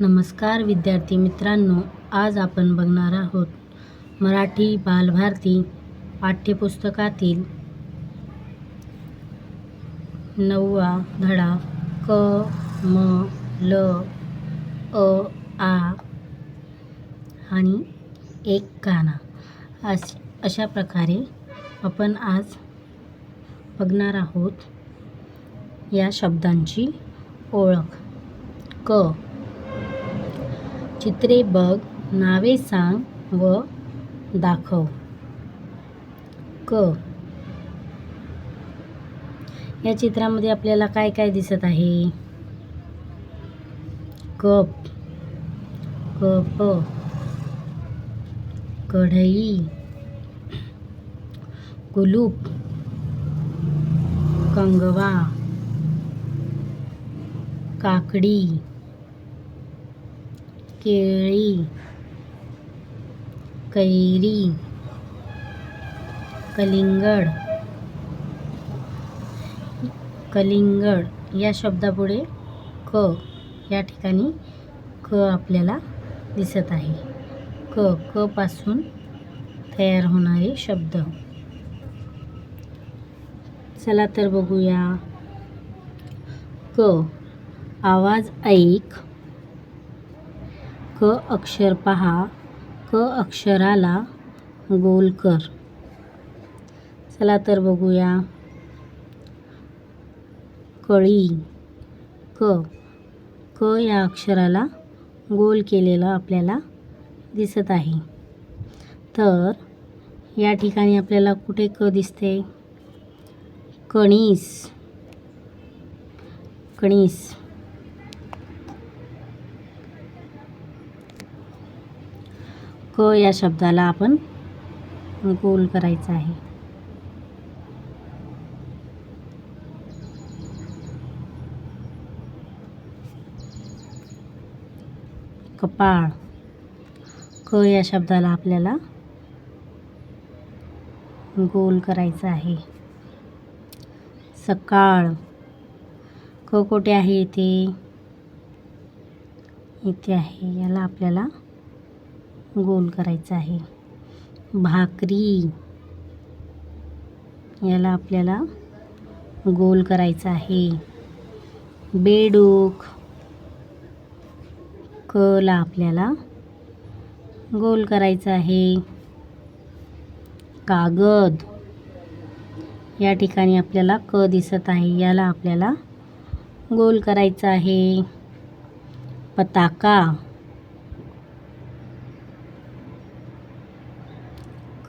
नमस्कार विद्यार्थी मित्रांनो आज आपण बघणार आहोत मराठी बालभारती पाठ्यपुस्तकातील नववा धडा क म ल अ आ आणि एक काना अश अशा प्रकारे आपण आज बघणार आहोत या शब्दांची ओळख. क चित्रे बघ नावे सांग व दाखव. क. या चित्रामध्ये आपल्याला काय काय दिसत आहे? कप. कप. कढई. कुलूप. कंगवा. काकडी. केळी कैरी कलिंगड कलिंगड या शब्दापुढे क या ठिकाणी क आपल्याला दिसत आहे. क क पासून तयार होणारे शब्द. चला तर बघूया. क आवाज ऐक. क अक्षर पहा. क अक्षराला गोल कर. चला तर बघूया. कळी. क. क या अक्षराला गोल केलेलं आपल्याला दिसत आहे. तर या ठिकाणी आपल्याला कुठे क दिसते? कणीस. कणीस. क या शब्दाला आपण गोल करायचं आहे. कपाळ. क या शब्दाला आपल्याला गोल करायचं आहे. सकाळ. क कुठे आहे इथे इथे आहे. याला आपल्याला गोल करायचं आहे. भाकरी. याला आपल्याला गोल करायचं आहे. बेडूक. कला आपल्याला गोल करायचं आहे. कागद. या ठिकाणी आपल्याला क दिसत आहे. याला आपल्याला गोल करायचं आहे. पताका.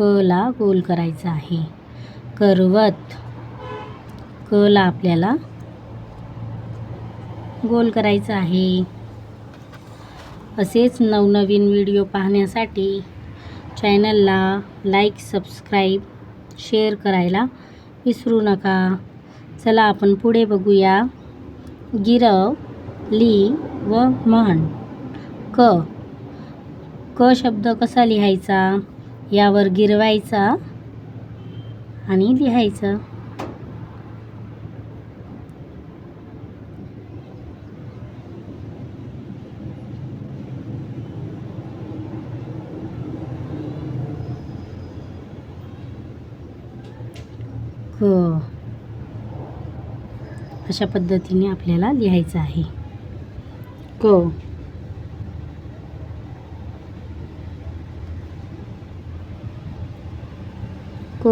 कला गोल करायचा आहे. करवत कला आपल्याला गोल करायचं आहे. असेच नवनवीन व्हिडिओ पाहण्यासाठी चॅनलला लाईक सबस्क्राईब शेअर करायला विसरू नका. चला आपण पुढे बघूया. गिरव ली व म्हण क. क शब्द कसा लिहायचा? यावर गिरवायचा आणि लिहायचं. क. अशा पद्धतीने आपल्याला लिहायचं आहे. क. क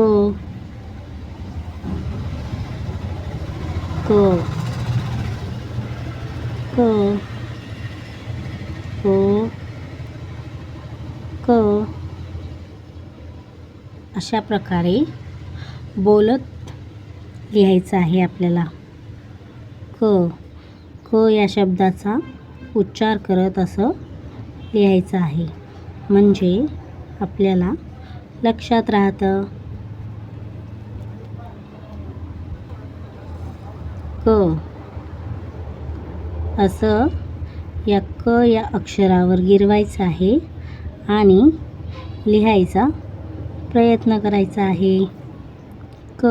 क क क क अशा प्रकारे बोलत लिहायचं आहे आपल्याला. क क या शब्दाचा उच्चार करत असं लिहायचं आहे. म्हणजे आपल्याला लक्षात राहतं. क असं या क या अक्षरावर गिरवायचं आहे आणि लिहायचा प्रयत्न करायचा आहे. क.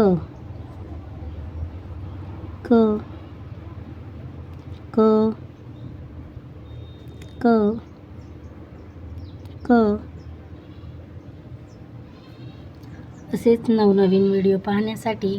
क. क. क. क. असेच नवनवीन व्हिडिओ पाहण्यासाठी